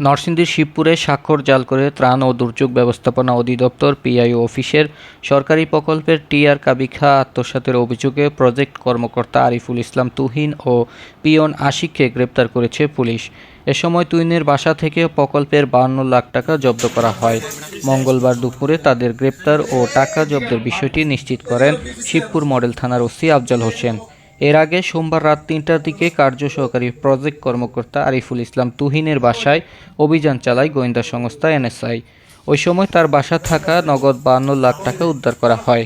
নরসিংদীর শিবপুরে স্বাক্ষর জাল করে ত্রাণ ও দুর্যোগ ব্যবস্থাপনা অধিদপ্তর পিআইও অফিসের সরকারি প্রকল্পের টিআর কাবিখা আত্মসাতের অভিযোগে প্রজেক্ট কর্মকর্তা আরিফুল ইসলাম তুহিন ও পিয়ন আশিককে গ্রেপ্তার করেছে পুলিশ। এ সময় তুহিনের বাসা থেকে প্রকল্পের বাহান্ন লাখ টাকা জব্দ করা হয়। মঙ্গলবার দুপুরে তাদের গ্রেপ্তার ও টাকা জব্দের বিষয়টি নিশ্চিত করেন শিবপুর মডেল থানার ওসি আফজাল হোসেন। এর আগে সোমবার রাত তিনটার দিকে কার্য সহকারী প্রজেক্ট কর্মকর্তা আরিফুল ইসলাম তুহিনের বাসায় অভিযান চালায় গোয়েন্দা সংস্থা এনএসআই। ওই সময় তার বাসা থাকা নগদ বান্ন লাখ টাকা উদ্ধার করা হয়।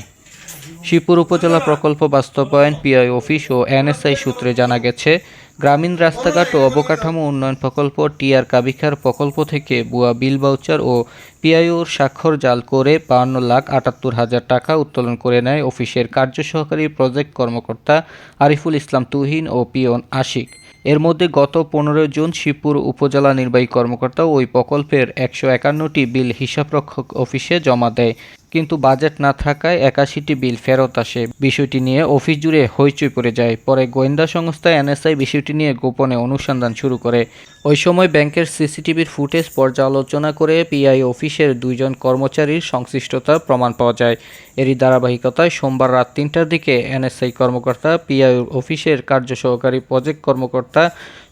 শিবপুর উপজেলা প্রকল্প বাস্তবায়ন, পিআই অফিস ও এনএসআই সূত্রে জানা গেছে গ্রামীণ রাস্তাঘাট ও অবকাঠামো উন্নয়ন প্রকল্প টিআর কাবিখার প্রকল্প থেকে বুয়া বিল বাউচার ও পিআইওর স্বাক্ষর জাল করে বাহান্ন লাখ আটাত্তর হাজার টাকা উত্তোলন করে নেয় অফিসের কার্য সহকারী প্রজেক্ট কর্মকর্তা আরিফুল ইসলাম তুহিন ও পিয়ন আশিক। এর মধ্যে গত পনেরো জুন শিবপুর উপজেলা নির্বাহী কর্মকর্তা ওই প্রকল্পের একশো একান্নটি বিল হিসাবরক্ষক অফিসে জমা দেয়। কিন্তু বাজেট না থাকায় একাশিটি বিল ফেরত আসে। বিষয়টি নিয়ে অফিস জুড়ে হইচই পড়ে যায়। পরে গোয়েন্দা সংস্থা এনএসআই বিষয়টি নিয়ে গোপনে অনুসন্ধান শুরু করে। ওই সময় ব্যাংকের সিসিটিভির ফুটেজ পর্যালোচনা করে পিআই অফিসের দুইজন কর্মচারীর সংশ্লিষ্টতার প্রমাণ পাওয়া যায়। এরই ধারাবাহিকতায় সোমবার রাত তিনটার দিকে এনএসআই কর্মকর্তা, পিআই অফিসের কার্য সহকারী প্রজেক্ট কর্মকর্তা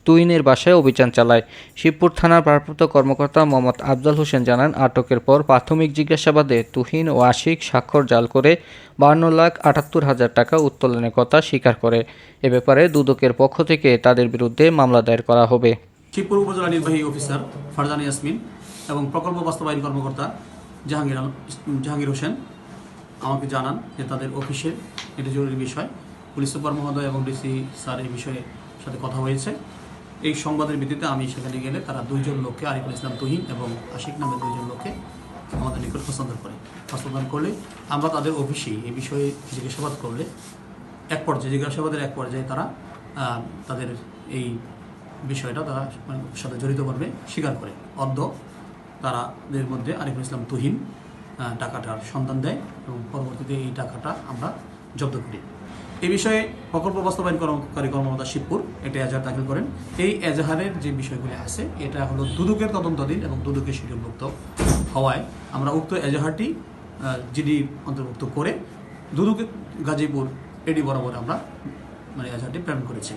তুইনের বাসায় অভিযান চালায়। শিবপুর থানার ভারপ্রাপ্ত কর্মকর্তা মোহাম্মদ আফজাল হোসেন জানান, আটকের পর প্রাথমিক জিজ্ঞাসাবাদে তুহিন ও আশিক স্বাক্ষর জাল করে বান্ন লাখ আটাত্তর হাজার টাকা উত্তোলনের কথা স্বীকার করে। এ ব্যাপারে দুদকের পক্ষ থেকে তাদের বিরুদ্ধে মামলা দায়ের করা হবে। শিবপুর উপজেলা নির্বাহী অফিসার ফারজান ইয়াসমিন এবং প্রকল্প বাস্তবায়ন কর্মকর্তা জাহাঙ্গীর জাহাঙ্গীর হোসেন আমাকে জানান যে তাদের অফিসের এটা জরুরি বিষয়, পুলিশ সুপার মহোদয় এবং ডিসি স্যার এই বিষয়ে সাথে কথা হয়েছে। এই সংবাদের ভিত্তিতে আমি সেখানে গেলে তারা দুইজন লোককে আরিফুল ইসলাম তুহিন এবং আশিক নামে দুইজন লোককে আমাদের নিকট হস্তান্তর করে। হস্তান্তর করলে আমরা তাদের অফিসেই এই বিষয়ে জিজ্ঞাসাবাদ করলে এক পর্যায়ে, জিজ্ঞাসাবাদের এক পর্যায়ে তারা তাদের এই বিষয়টা তারা মানে সাথে জড়িত করবে, স্বীকার করে। অর্ধ তারা এর মধ্যে আরিফুল ইসলাম তুহিন টাকাটার সন্ধান দেয় এবং পরবর্তীতে এই টাকাটা আমরা জব্দ করি। এই বিষয়ে প্রকল্প বাস্তবায়ন কর্মকারী কর্মকর্তা শিবপুর এটা এজাহার দাখিল করেন। এই এজাহারের যে বিষয়গুলি আছে, এটা হলো দুদুকের তদন্তাধীন এবং দুদুকের শিডিউলভুক্ত হওয়ায় আমরা উক্ত এজাহারটি জিডি অন্তর্ভুক্ত করে দুদুকের গাজীপুর এডি বরাবর আমরা মানে এজাহারটি প্রেরণ করেছি।